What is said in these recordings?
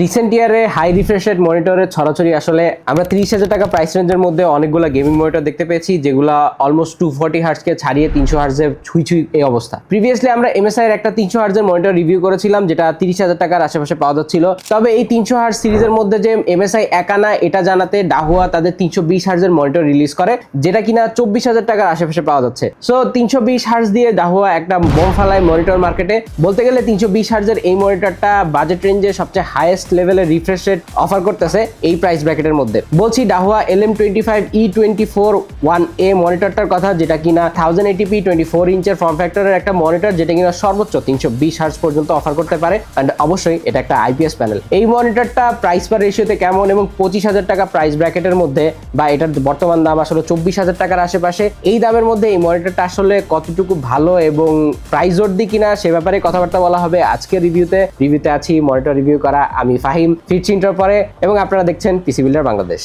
Recent ইয়ারে high refreshed মনিটরের ছড়াছড়ি আসলে আমরা তিরিশ হাজার টাকা প্রাইস রেঞ্জের মধ্যে অনেকগুলো গেমিং মনিটর দেখতে পেয়েছি, যেগুলো অলমোস্ট টু ফোর্টি হার্টসকে ছাড়িয়ে তিনশো হার্সের ছুঁই ছুঁই এই অবস্থা। প্রিভিয়াসলি আমরা এমএসআই এর একটা তিনশো হার্টসের মনিটর রিভিউ করেছিলাম, যেটা তিরিশ হাজার টাকার আশেপাশে পাওয়া যাচ্ছিল। তবে এই তিনশো হার্স সিরিজের মধ্যে যে এমএসআই একানা এটা জানাতে ডাহুয়া তাদের তিনশো বিশ হার্টসের মনিটর রিলিজ করে, যেটা কিনা চব্বিশ হাজার টাকার আশেপাশে পাওয়া যাচ্ছে। সো তিনশো বিশ হার্টস দিয়ে ডাহুয়া একটা বোম ফালায় মনিটর মার্কেটে বলতে গেলে তিনশো বিশ হার্টসের এই মনিটরটা বাজেট রেঞ্জে সবচেয়ে হাইয়েস্ট লেভেলের রিফ্রেশ রেট অফার করতেছে এই প্রাইস ব্র্যাকেটের মধ্যে। বলছি Dahua L M twenty five E twenty four one A মনিটরটার কথা, যেটা কিনা thousand eighty P twenty four ইঞ্চের form ফ্যাক্টরের একটা মনিটর যেটা কিনা সর্বোচ্চ তিনশো বিশ হার্স পর্যন্ত অফার করতে পারে। অ্যান্ড অবশ্যই এটা একটা আইপিএস প্যানেল এই মনিটরটা প্রাইস পার রেশিওতে কেমন এবং পঁচিশ হাজার টাকা প্রাইস ব্র্যাকেটের মধ্যে, বা এটার বর্তমান দাম আসলে চব্বিশ হাজার টাকার আশেপাশে, এই দামের মধ্যে এই মনিটরটা আসলে কতটুকু ভালো এবং প্রাইস জোরদি কিনা সে ব্যাপারে কথাবার্তা বলা হবে। আজকের রিভিউতে রিভিউতে আছি মনিটর রিভিউ করা, আমি ফাহিম ফিরছি পরে এবং আপনারা দেখছেন পিসি বিল্ডার বাংলাদেশ।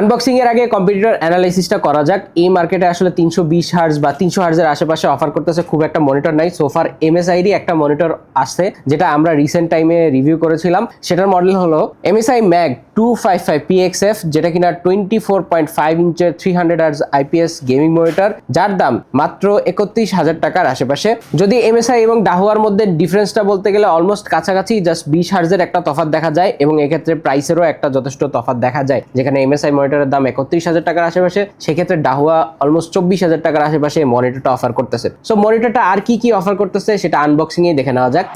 আনবক্সিং এর আগে কম্পিটিটর অ্যানালাইসিসটা করা যাক। এই মার্কেটে আসলে তিনশো বিশ হার্স বা তিনশো হার্সের আশেপাশে অফার করতেছে খুব একটা মনিটর নাই। সোফার এমএসআইরই একটা মনিটর আসছে যেটা আমরা রিসেন্ট টাইমে রিভিউ করেছিলাম। সেটার মডেল হলো MSI MAG two five five PXF যেটা কিনা twenty four point five ইঞ্চের three hundred hertz IPS gaming monitor যার দাম মাত্র একত্রিশ হাজার টাকার আশেপাশে। যদি এমএসআই এবং ডাহুয়ার মধ্যে ডিফারেন্সটা বলতে গেলে অলমোস্ট কাছাকাছি জাস্ট বিশ হার্সের একটা তফাৎ দেখা যায়, এবং এক্ষেত্রে প্রাইসেরও একটা যথেষ্ট তফাৎ দেখা যায়, যেখানে এমএসআই মনিটরের দাম একত্রিশ হাজার টাকার আশেপাশে, সেক্ষেত্রে ডাহুয়া অলমোস্ট চব্বিশ হাজার টাকার আশেপাশে মনিটরটা অফার করতেছে। সো মনিটরটা আর কি কি অফার করতেছে, সেটা আনবক্সিংয়ে দেখে নেওয়া যাক।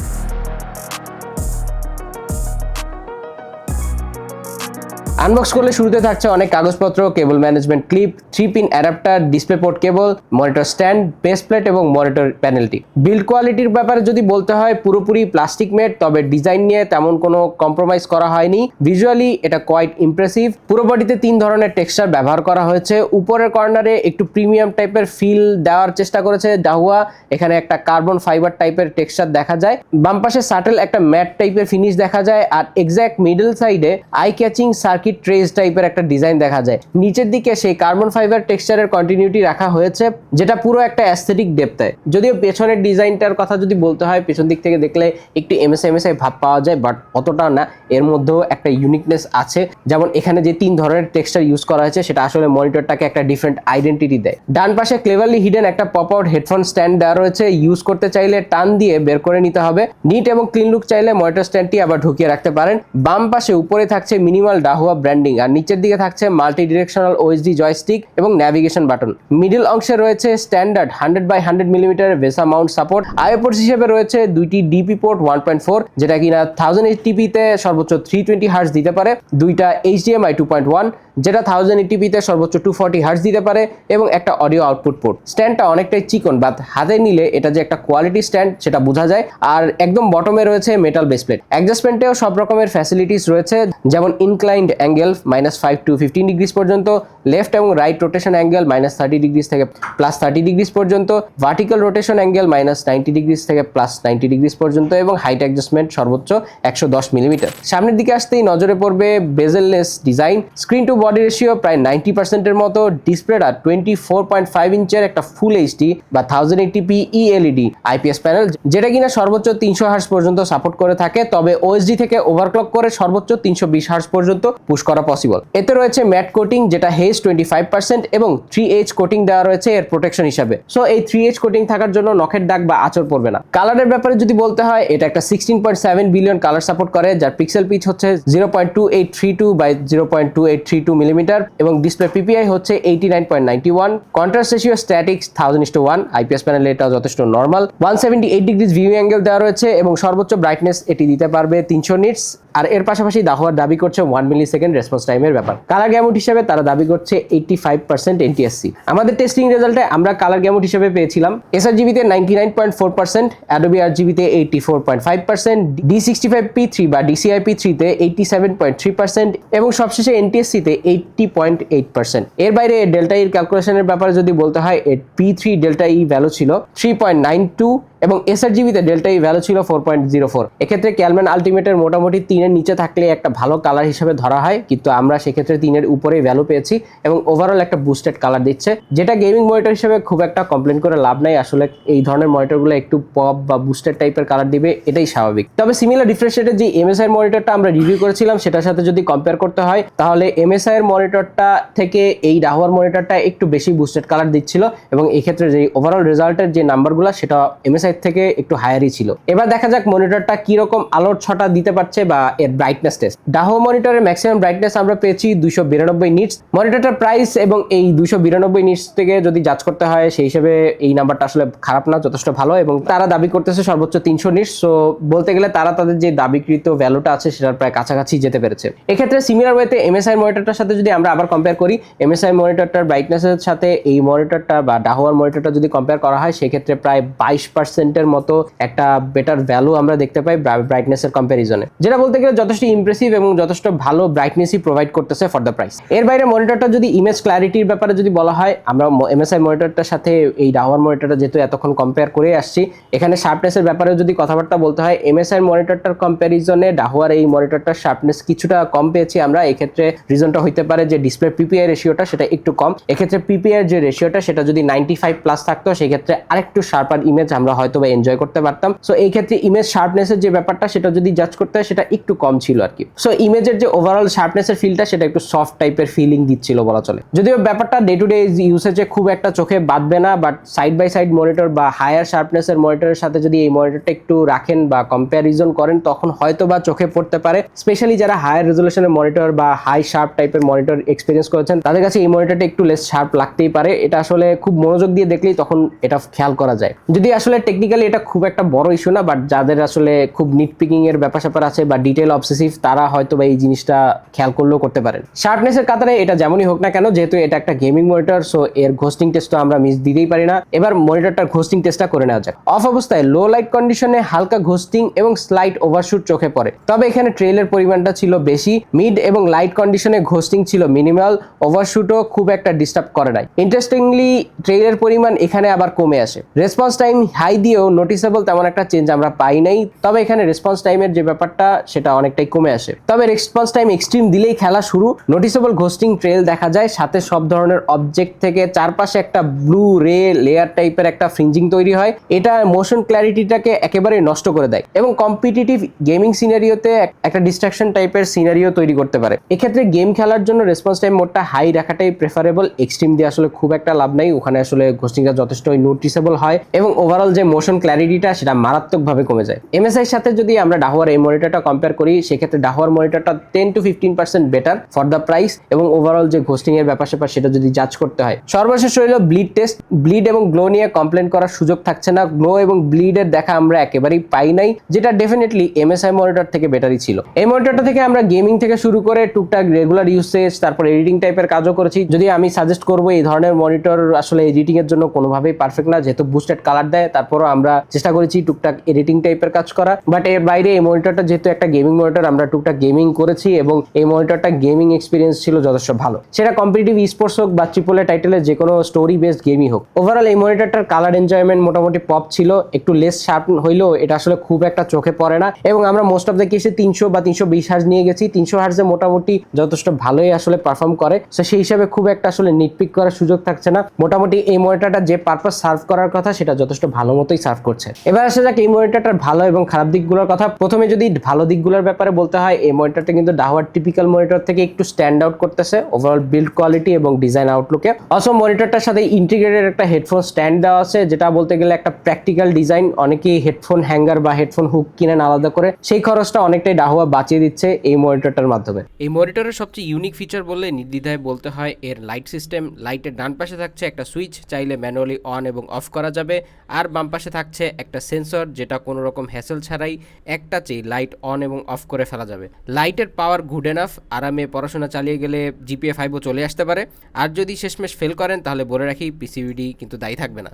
আনবক্স করলে শুরুতে থাকছে অনেক কাগজপত্র cable management clip three pin adapter display port cable monitor stand base plate এবং মনিটর প্যানেলটি বিল্ড কোয়ালিটির ব্যাপারে যদি বলতে হয়, পুরোপুরি প্লাস্টিক মেড তবে ডিজাইন নিয়ে তেমন কোনো কম্প্রোমাইজ করা হয়নি। ভিজুয়ালি এটা কোয়াইট ইমপ্রেসিভ পুরো বডিতে তিন ধরনের টেক্সচার ব্যবহার করা হয়েছে। উপরের কর্নারে একটু প্রিমিয়াম টাইপের ফিল দেওয়ার চেষ্টা করেছে ডাহুয়া এখানে একটা কার্বন ফাইবার টাইপের টেক্সচার দেখা যায়। বাম পাশে সাটেল একটা ম্যাট টাইপের ফিনিশ দেখা যায়। আর এক্স্যাক্ট মিডল সাইডে আই ক্যাচিং সার্কিট ট্রেস টাইপের একটা ডিজাইন দেখা যায়। নিচের দিকে সেই কার্বন ফাইবার টেক্সচারের কন্টিনিউটি রাখা হয়েছে, যেটা পুরো একটা অ্যাস্থেটিক ডেপ দেয় যদিও পেছনের ডিজাইনটার কথা যদি বলতে হয়, পেছন দিক থেকে দেখলে একটু এমএস এমএসআই ভাব পাওয়া যায় বাট অতটা না। এর মধ্যেও একটা ইউনিকনেস আছে। যেমন এখানে যে তিন ধরনের টেক্সচার ইউজ করা হয়েছে, সেটা আসলে মনিটরটাকে একটা ডিফারেন্ট আইডেন্টিটি দেয়। ডান পাশে ক্লেভারলি হিডেন একটা পপ আউট হেডফোন স্ট্যান্ড দেওয়া রয়েছে। ইউজ করতে চাইলে টান দিয়ে বের করে নিতে হবে। নিট এবং ক্লিন লুক চাইলে মনিটর স্ট্যান্ডটি আবার ঢুকিয়ে রাখতে পারেন। বাম পাশে উপরে থাকছে মিনিমাল ডাহুয়া ব্র্যান্ডিং আর নিচের দিকে থাকছে মাল্টি ডিরেকশনাল ওএসডি জয়স্টিক এবং ন্যাভিগেশন বাটন মিডল অংশে রয়েছে standard hundred by hundred millimetre VESA mount support IO হিসেবে রয়েছে দুইটি DP port one point four যেটা কিনা থাউজেন্ড এইটিপিতে সর্বোচ্চ থ্রি টোয়েন্টি হার্স দিতে পারে। দুইটা এইচডিএমআই টু পয়েন্ট ওয়ান যেটা থাউজেন্ড এইটিপিতে সর্বোচ্চ টু ফর্টি হার্স দিতে পারে এবং একটা অডিও আউটপুট পোর্ট স্ট্যান্ডটা অনেকটাই চিকন বাট হাতে নিলে এটা যে একটা কোয়ালিটি স্ট্যান্ড সেটা বোঝা যায়। আর একদম বটমে রয়েছে মেটাল বেসপ্লেট অ্যাডজাস্টমেন্টেও সব রকমের ফ্যাসিলিটিস রয়েছে, যেমন inclined angle minus five to fifteen degrees পর্যন্ত লেফট এবং right rotation angle minus thirty degrees থেকে প্লাস থার্টি ডিগ্রিস পর্যন্ত vertical rotation angle minus ninety degrees থেকে প্লাস নাইনটি ডিগ্রিস পর্যন্ত এবং হাইট অ্যাডজাস্টমেন্ট সর্বোচ্চ একশো দশ মিলিমিটার সামনের দিকে আসতেই নজরে পড়বে bezelless design screen to body ratio প্রায় নাইনটি পার্সেন্টের মতো। ডিসপ্লেটা টোয়েন্টি ফোর পয়েন্ট ফাইভ ইঞ্চের একটা ফুল এইচডি বা thousand eighty eighty p ELED IPS panel যেটা কিনা সর্বোচ্চ তিনশো হার্স পর্যন্ত সাপোর্ট করে থাকে। তবে ওএসডি থেকে ওভারক্লক করে সর্বোচ্চ তিনশো বিশ হার্স পর্যন্ত পুশ করা পসিবল এতে রয়েছে ম্যাট কোটিং যেটা হেজ টোয়েন্টি ফাইভ পার্সেন্ট এবং থ্রি এইচ কোটিং দেওয়া রয়েছে এর প্রোটেকশন হিসাবে। সো এই থ্রি এইচ কোটিং থাকার জন্য নখের দাগ বা আচর পড়বে না। কালারের ব্যাপারে যদি বলতে হয়, এটা একটা sixteen point seven billion colour support করে, যার পিক্সেল পিচ হচ্ছে zero point two eight three two by zero point two eight three two millimetre এবং ডিসপ্লে পিপিআই হচ্ছে eighty nine point ninety one contrast ratio statics thousand is to one IPS প্যানেলে এটা যথেষ্ট normal one seventy eight degrees view angle দেওয়া রয়েছে এবং সর্বোচ্চ brightness এটি দিতে পারবে তিনশো নিটস আর এর পাশাপাশি দাহোয়ার দাবি করছে ওয়ান মিলি সেকেন্ড রেসপন্স টাইমের ব্যাপার। কালার গ্যামুট হিসেবে তারা দাবি করছে এইটটি ফাইভ পার্সেন্ট এনটিএসসি আমাদের টেস্টিং রেজাল্টে আমরা কালার গ্যামুট হিসেবে পেয়েছিলাম। SR জিবিতে ninety nine point four percent Adobe R জিবিতে eighty four point five percent D sixty five P three বা ডিসিআই পি থ্রিতে eighty seven point three percent এবং সবশেষে এনটিএসসিতে এইটটি পয়েন্ট এইট পার্সেন্ট এর বাইরে delta ইর ক্যালকুলেশনের ব্যাপারে যদি বলতে হয় P three delta E value ছিল থ্রি পয়েন্ট নাইন টু এবং এসআর জিবিতে ডেল্টা ই ভ্যালু ছিল ফোর পয়েন্ট জিরো ফোর এক্ষেত্রে ক্যালম্যান আলটিমেটের মোটামুটি তিনের নিচে থাকলে একটা ভালো কালার হিসেবে ধরা হয়, কিন্তু আমরা সেক্ষেত্রে তিনের উপরেই ভ্যালু পেয়েছি এবং ওভারঅল একটা বুস্টেড কালার দিচ্ছে, যেটা গেমিং মনিটর হিসেবে খুব একটা কমপ্লেন করে লাভ নাই। আসলে এই ধরনের মনিটরগুলো একটু পপ বা বুস্টেড টাইপের কালার দিবে, এটাই স্বাভাবিক। তবে সিমিলার রিফ্রেশ রেটের যে এমএসআই মনিটরটা আমরা রিভিউ করেছিলাম, সেটার সাথে যদি কম্পেয়ার করতে হয়, তাহলে এমএসআই এর মনিটরটা থেকে এই ডাহোয়ার মনিটরটা একটু বেশি বুস্টেড কালার দিচ্ছিল এবং এক্ষেত্রে যে ওভারঅল রেজাল্টের যে নাম্বারগুলো সেটা এমএসআই থেকে একটু হায়ারই ছিল। এবার দেখা যাক মনিটরটা কীরকম আলোর ছটা দিতে পারছে বা এর ব্রাইটনেস টেস্ট ডাহো মনিটরের ম্যাক্সিমাম ব্রাইটনেস আমরা পেয়েছি দুশো বিরানব্বই নিটস মনিটরটার প্রাইস এবং এই দুশো বিরানব্বই নিটস থেকে যদি যাচ করতে হয়, সেই হিসেবে এই নাম্বারটা আসলে খারাপ না, যথেষ্ট ভালো এবং তারা দাবি করতেছে সর্বোচ্চ তিনশো নিটস সো বলতে গেলে তারা তাদের যে দাবিকৃত ভ্যালুটা আছে, সেটার প্রায় কাছাকাছি যেতে পেরেছে। এক্ষেত্রে সিমিলার ওয়েতে এমএসআই মনিটরটার সাথে যদি আমরা আবার কম্পেয়ার করি এমএসআই মনিটরটার ব্রাইটনেসের সাথে এই মনিটরটা বা ডাহোয়ার মনিটরটা যদি কম্পেয়ার করা হয়, সেক্ষেত্রে প্রায় বাইশ পার্সেন্টের মতো একটা বেটার ভ্যালু আমরা দেখতে পাই ব্রাইটনেসের কম্প্যারিজনে যেটা বলতে গেলে যথেষ্ট ইমপ্রেসিভ এবং যথেষ্ট ভালো ব্রাইটনেসই প্রোভাইড করতেছে ফর দ্য প্রাইস এর বাইরে মনিটরটা যদি ইমেজ ক্ল্যারিটির ব্যাপারে যদি বলা হয়, আমরা এমএসআই মনিটরটার সাথে এই ডাওয়ার মনিটরটা যেহেতু এতক্ষণ কম্পেয়ার করে আসছি, এখানে শার্পনেসের ব্যাপারে যদি কথাবার্তা বলতে হয় এমএসআই মনিটরটার কম্প্যারিজনে ডাহুয়ার এই মনিটরটার শার্পনেস কিছুটা কম পেয়েছি আমরা। এক্ষেত্রে রিজনটা হইতে পারে যে ডিসপ্লে পিপিআই রেশিওটা সেটা একটু কম। এক্ষেত্রে পিপিআই যে রেশিওটা সেটা যদি নাইনটি ফাইভ প্লাস থাকতো, সেক্ষেত্রে আরেকটু শার্পার ইমেজ আমরা হয়তো বা এনজয় করতে পারতাম। সো এই ক্ষেত্রে ইমেজ শার্পনেসের যে ব্যাপারটা, সেটা যদি জাজ করতে হয়, সেটা একটু কম ছিল আর কি। সো ইমেজের যে ওভারঅল শার্পনেসের ফিলটা সেটা একটু সফট টাইপের ফিলিং দিচ্ছিল বলা চলে। যদিও ব্যাপারটা ডে টু ডে ইউসেজে খুব একটা চোখে বাঁধবে না but side by side monitor বা হায়ার শার্পনেসের মনিটরের সাথে যদি এই মনিটরটা একটু রাখেন বা কম্প্যারিজন করেন, তখন হয়তো বা চোখে পড়তে পারে। স্পেশালি যারা হায়ার রেজলিউশনের মনিটর বা হাই শার্প টাইপের মনিটর এক্সপিরিয়েন্স করেছেন, তাদের কাছে এই মনিটরটা একটু লেস শার্প লাগতেই পারে। এটা আসলে খুব মনোযোগ দিয়ে দেখলেই তখন এটা খেয়াল করা যায়। যদি আসলে টেকনিক্যালি এটা খুব একটা বড় ইস্যু না বাট যাদের আসলে খুব নিট পিকিং এর ব্যাপার স্যাপার আছে বা ডিটেল অবসেসিভ তারা হয়তো বা এই জিনিসটা খেয়াল করলেও করতে পারেন। শার্পনেসের কাতারে এটা যেমনই হোক না কেন, যেহেতু এটা একটা গেমিং মনিটর সো এর ঘোস্টিং টেস্ট তো আমরা মিস দিতেই পারি না। এবার মনিটরটার ঘোস্টিং টেস্টটা করে নেওয়া যাক। অফ অবস্থায় লো লাইট কন্ডিশনে হালকা ঘোস্টিং এবং স্লাইট ওভারশুট চোখে পড়ে। তবে এখানে ট্রেলের পরিমাণটা ছিল বেশি মিড এবং লাইট কন্ডিশনে ঘোস্টিং ছিল মিনিমাল ওভারশুটও খুব একটা ডিস্টার্ব করে নাই। ইন্টারেস্টিংলি ট্রেলের পরিমাণ এখানে আবার কমে আসে। রেসপন্স টাইম হাই দিয়েও নোটিসেবল তেমন একটা চেঞ্জ আমরা পাই নাই, তবে এখানে রেসপন্স টাইমের যে ব্যাপারটা, সেটা অনেকটাই কমে আসে। তবে রেসপন্স টাইম এক্সট্রিম দিলেই খেলা শুরু। নোটিসেবল ঘোস্টিং ট্রেল দেখা যায়, সাথে সব ধরনের অবজেক্ট থেকে চারপাশে একটা ব্লু রে লেয়ার টাইপের একটা ফ্রিঞ্জিং তৈরি হয়। এটা মোশন ক্ল্যারিটিটাকে একেবারে নষ্ট করে দেয় এবং কম্পিটিটিভ গেমিং সিনারিওতে একটা ডিস্ট্রাকশন টাইপের সিনারিও তৈরি করতে পারে। এক্ষেত্রে গেম খেলার জন্য রেসপন্স টাইম মোডটা হাই রাখাটাই প্রেফারেবল এক্সট্রিম দিয়ে আসলে খুব একটা লাভ নাই। ওখানে আসলে ঘোস্টিংটা যথেষ্ট নোটিসেবল হয় এবং ওভারঅল যে মোশন ক্ল্যারিটিটা সেটা মারাত্মকভাবে কমে যায়। এমএসআই সাথে যদি আমরা ডাহুয়ার এই মনিটরটা কম্পেয়ার করি, সেক্ষেত্রে ডাহুয়ার মনিটরটা ten to fifteen percent better for the price এবং ওভারঅল যে ঘোস্টিং এর ব্যাপার স্যাপার সেটা যদি জাজ করতে হয়। সর্বশেষ রইল ব্লিড টেস্ট ব্লিড এবং গ্লো নিয়ে কমপ্লেন করার সুযোগ থাকছে না। গ্লো এবং ব্লিডের দেখা আমরা একেবারেই পাই নাই, যেটা ডেফিনেটলি এমএসআই মনিটর থেকে বেটারই ছিল। এই মনিটরটা থেকে আমরা গেমিং থেকে শুরু করে টুকটাক রেগুলার ইউসেজ তারপর এডিটিং টাইপের কাজও করেছি। যদি আমি সাজেস্ট করব, এই ধরনের মনিটর আসলে এডিটিং এর জন্য কোনোভাবেই পারফেক্ট না, যেহেতু বুস্টেড কালার দেয় তারপরও আমরা চেষ্টা করেছি টুকটাক এডিটিং টাইপের কাজ করা বাট এর বাইরে এই মনিটরটা যেহেতু একটা গেমিং মনিটর আমরা টুকটাক গেমিং করেছি এবং এই মনিটরটা গেমিং এক্সপিরিয়েন্স ছিল যথেষ্ট ভালো। সেটা কম্পিটিটিভ স্পোর্টস হোক বা ট্রিপলে টাইটেলের যে কোনো স্টোরি বেসড গেমই হোক। ওভারঅল এই মনিটরটার কালার এনজয়মেন্ট মোটামুটি পপ ছিল, একটু লেস শার্প হইলেও এটা আসলে খুব একটা চোখে পড়ে না। এবং আমরা মোস্ট অফ দ্য কেসে তিনশো বা তিনশো বিশ হার্জ নিয়ে গেছি, তিনশো হার্জে মোটামুটি যথেষ্ট ভালোই আসলে পারফর্ম করে। তো সেই হিসাবে খুব একটা আসলে নিটপিক করার সুযোগ থাকছে না। মোটামুটি এই মনিটরটা যে পারপাস সার্ভ করার কথা, সেটা যথেষ্ট ভালো মতোই সার্ভ করছে। এবার আসা যাক এই মনিটরটার ভালো এবং খারাপ দিকগুলোর কথা। প্রথমে যদি ভালো দিকগুলোর ব্যাপারে বলতে হয়, এই মনিটরটা কিন্তু ডাওয়ার টিপিক্যাল মনিটর থেকে একটু স্ট্যান্ড আউট করতেছে ওভারঅল বিল্ড কোয়ালিটি এবং ডিজাইন আউটলুকে অসো মনিটরটার সাথে ইন্টিগ্রেটেড একটা হেডফোন স্ট্যান্ড দেওয়া আছে, যেটা বলতে গেলে একটা প্র্যাকটিক্যাল ডিজাইন অনেকেই হেডফোন হ্যাঙ্গার বা হেডফোন হুক কিনেন আলাদা করে, সেই খরচটা অনেকটাই ডাহুয়া বাঁচিয়ে দিচ্ছে এই মনিটরটার মাধ্যমে। এই মনিটরের সবচেয়ে ইউনিক ফিচার বললে নির্দ্বিধায় বলতে হয়, এর লাইট সিস্টেম লাইটের ডান পাশে থাকছে একটা সুইচ চাইলে ম্যানুয়ালি অন এবং অফ করা যাবে। আর বাম পাশে পাশে থাকছে একটা সেন্সর যেটা কোনো রকম হ্যাসেল ছাড়াই একটা চেয়ে লাইট অন এবং অফ করে ফেলা যাবে। লাইটের পাওয়ার গুড এনাফ আরামে পড়াশোনা চালিয়ে গেলে জিপিএ ফাইভও চলে আসতে পারে। আর যদি শেষমেশ ফেল করেন, তাহলে বলে রাখি পিসিবিডি কিন্তু দায়ী থাকবে না।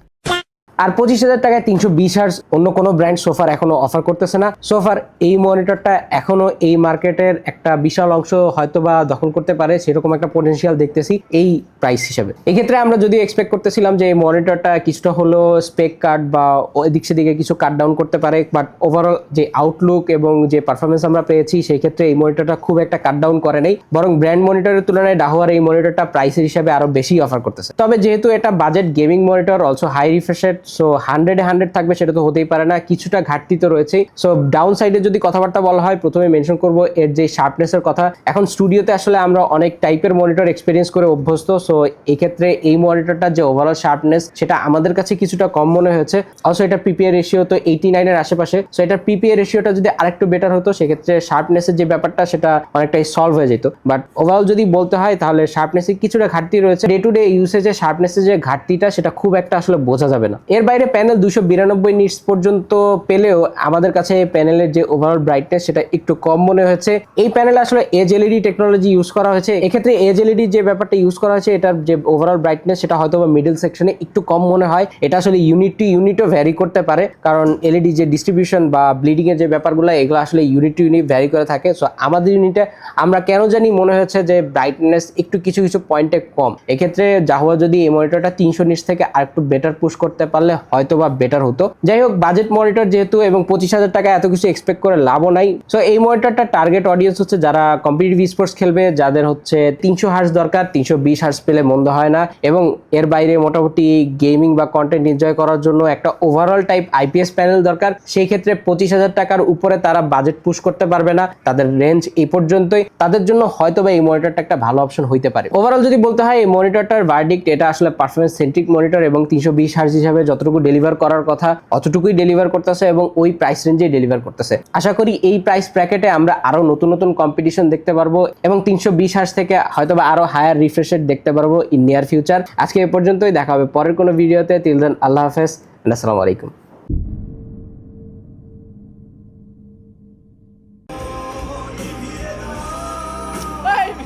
আর পঁচিশ হাজার টাকায় তিনশো বিশ হার্স অন্য কোনো ব্র্যান্ড সোফার এখনও অফার করতেছে না। সোফার এই মনিটরটা এখনও এই মার্কেটের একটা বিশাল অংশ হয়তো বা দখল করতে পারে, সেরকম একটা পোটেনশিয়াল দেখতেছি এই প্রাইস হিসেবে। এক্ষেত্রে আমরা যদি এক্সপেক্ট করতেছিলাম যে এই মনিটরটা কিছুটা হলো স্পেক কাট বা এদিক সেদিকে কিছু কাট ডাউন করতে পারে বাট ওভারঅল যে আউটলুক এবং যে পারফরমেন্স আমরা পেয়েছি, সেই ক্ষেত্রে এই মনিটরটা খুব একটা কাট ডাউন করে নেই, বরং ব্র্যান্ড মনিটরের তুলনায় ডাহুয়ার এই মনিটরটা প্রাইসের হিসাবে আরও বেশি অফার করতেছে। তবে যেহেতু এটা budget gaming monitor also high refreshed so হান্ড্রেডে হান্ড্রেড থাকবে সেটা তো হতেই পারে না, কিছুটা ঘাটতি তো রয়েছেই। সো ডাউন সাইডে যদি কথাবার্তা বলা হয়, প্রথমে মেনশন করব এর যে শার্পনেসের কথা। এখন স্টুডিওতে আসলে আমরা অনেক টাইপের মনিটর এক্সপিরিয়েন্স করে অভ্যস্ত সো এক্ষেত্রে এই মনিটরটা যে ওভারঅল শার্পনেস সেটা আমাদের কাছে কিছুটা কম মনে হয়েছে। অলসো এটা পিপিএ রেশিও তো এইটি নাইনের আশেপাশে। সো এটার পিপিএ রেশিওটা যদি আরেকটু বেটার হতো, সেক্ষেত্রে শার্পনেসের যে ব্যাপারটা, সেটা অনেকটাই সলভ হয়ে যেত। বাট ওভারঅল যদি বলতে হয়, তাহলে শার্পনেসে কিছুটা ঘাটতি রয়েছে। ডে টু ডে ইউসেজে শার্পনেসের যে ঘাটতিটা, সেটা খুব একটা আসলে বোঝা যাবে না। এর বাইরে প্যানেল দুশো বিরানব্বই নিটস পর্যন্ত পেলেও আমাদের কাছে প্যানেলের যে ওভারঅল ব্রাইটনেস সেটা একটু কম মনে হয়েছে। এই প্যানেল আসলে এজ এলইডি টেকনোলজি ইউজ করা হয়েছে। এক্ষেত্রে এজ এলইডি যে ব্যাপারটা ইউজ করা হয়েছে, এটার যে ওভারঅল ব্রাইটনেস সেটা হয়তো বা মিডল সেকশনে একটু কম মনে হয়। এটা আসলে ইউনিট টু ইউনিটও ভ্যারি করতে পারে। কারণ এলইডি যে ডিস্ট্রিবিউশন বা ব্লিডিং এর যে ব্যাপারগুলো, এগুলো আসলে ইউনিট টু ইউনিট ভ্যারি করে থাকে। সো আমাদের ইউনিটে আমরা কেন জানি মনে হচ্ছে যে ব্রাইটনেস একটু কিছু কিছু পয়েন্টে কম। এক্ষেত্রে জাহুয়া যদি এই মনিটরটা তিনশো নিচ থেকে আর একটু বেটার পুশ করতে পারলে হয়তো বা বেটার হতো। যাই হোক বাজেট মনিটর যেহেতু এবং পঁচিশ হাজার টাকা এত কিছু এক্সপেক্ট করে লাভও নাই। সো এই মনিটরটা টার্গেট অডিয়েন্স হচ্ছে যারা কম্পিটিটিভ স্পোর্টস খেলবে, যাদের হচ্ছে তিনশো হার্স দরকার, তিনশো বিশ হার্স পেলে মন্দ হয় না। এবং এর বাইরে মোটামুটি গেমিং বা কন্টেন্ট এনজয় করার জন্য একটা ওভারঅল টাইপ আইপিএস প্যানেল দরকার। সেই ক্ষেত্রে পঁচিশ হাজার টাকার উপরে তারা বাজেট পুশ করতে পারবে না। তাদের রেঞ্জ এই পর্যন্তই। তাদের জন্য হয়তো বা এই মনিটরটা একটা ভালো অপশন হইতে পারে। ওভারঅল যদি বলতে হয়, এই মনিটরটার ভার্ডিক্ট এটা আসলে পারফরমেন্স সেন্ট্রিক মনিটর এবং তিনশো বিশ হার্স হিসাবে যতটুকু ডেলিভার করার কথা, অতটুকুই ডেলিভার করতেছে এবং ওই প্রাইস রেঞ্জে ডেলিভার করতেছে। আশা করি এই প্রাইস ব্র্যাকেটে আমরা আরও নতুন নতুন কম্পিটিশন দেখতে পারব এবং তিনশো বিশ হার্স থেকে হয়তো বা আরও হায়ার রেট দেখতে পারব ইন নিয়ার ফিউচার আজকে এ পর্যন্তই, দেখা হবে পরের কোনো ভিডিওতে তিল দেন আল্লাহ হাফেজ আসসালামু আলাইকুম।